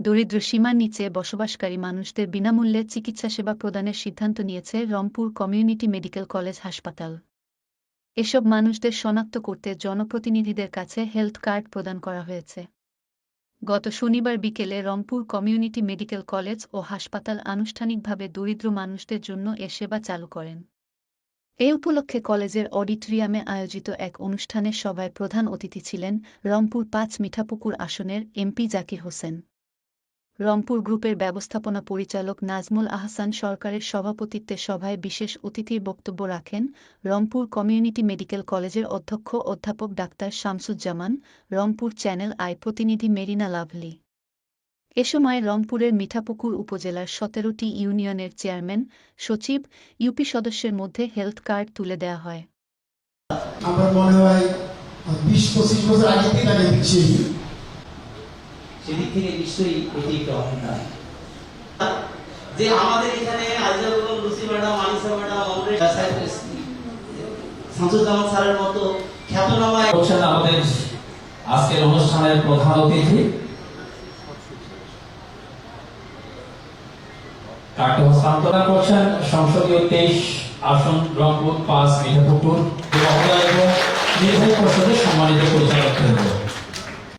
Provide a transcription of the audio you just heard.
দরিদ্র সীমার নিচে বসবাসকারী মানুষদের বিনামূল্যে চিকিৎসা সেবা প্রদানের সিদ্ধান্ত নিয়েছে রংপুর কমিউনিটি মেডিকেল কলেজ হাসপাতাল। এসব মানুষদের শনাক্ত করতে জনপ্রতিনিধিদের কাছে হেলথ কার্ড প্রদান করা হয়েছে। গত শনিবার বিকেলে রংপুর কমিউনিটি মেডিকেল কলেজ ও হাসপাতাল আনুষ্ঠানিকভাবে দরিদ্র মানুষদের জন্য এ সেবা চালু করেন। এ উপলক্ষে কলেজের অডিটোরিয়ামে আয়োজিত এক অনুষ্ঠানের সভায় প্রধান অতিথি ছিলেন রংপুর পাঁচ মিঠাপুকুর আসনের এমপি জাকির হোসেন। রংপুর গ্রুপের ব্যবস্থাপনা পরিচালক নাজমুল আহসান সরকারের সভাপতিত্বে সভায় বিশেষ অতিথির বক্তব্য রাখেন রংপুর কমিউনিটি মেডিকেল কলেজের অধ্যক্ষ অধ্যাপক doctor Shamsuzzaman, Rangpur channel i প্রতিনিধি মেরিনা লাভলি এ সময় রংপুরের মিঠাপুকুর উপজেলার সতেরোটি ইউনিয়নের চেয়ারম্যান, সচিব, ইউপি সদস্যের মধ্যে হেলথ কার্ড তুলে দেওয়া হয় আমার মনে হয় বিশ পঁচিশ বছর আগে থেকে। সেদিক থেকে নিশ্চয়ই এটি অহংকার। যে আমাদের এখানে ম্যাডাম, আনিসা ম্যাডাম স্যারের মতো হচ্ছেন আমাদের আজকের অনুষ্ঠানের প্রধান অতিথি হস্তান্তর করছেন সংসদীয় তেইশ আসন রংপুর পাঁচ মিঠাপুকুর এবং নির্বাহী পরিষদের সম্মানিত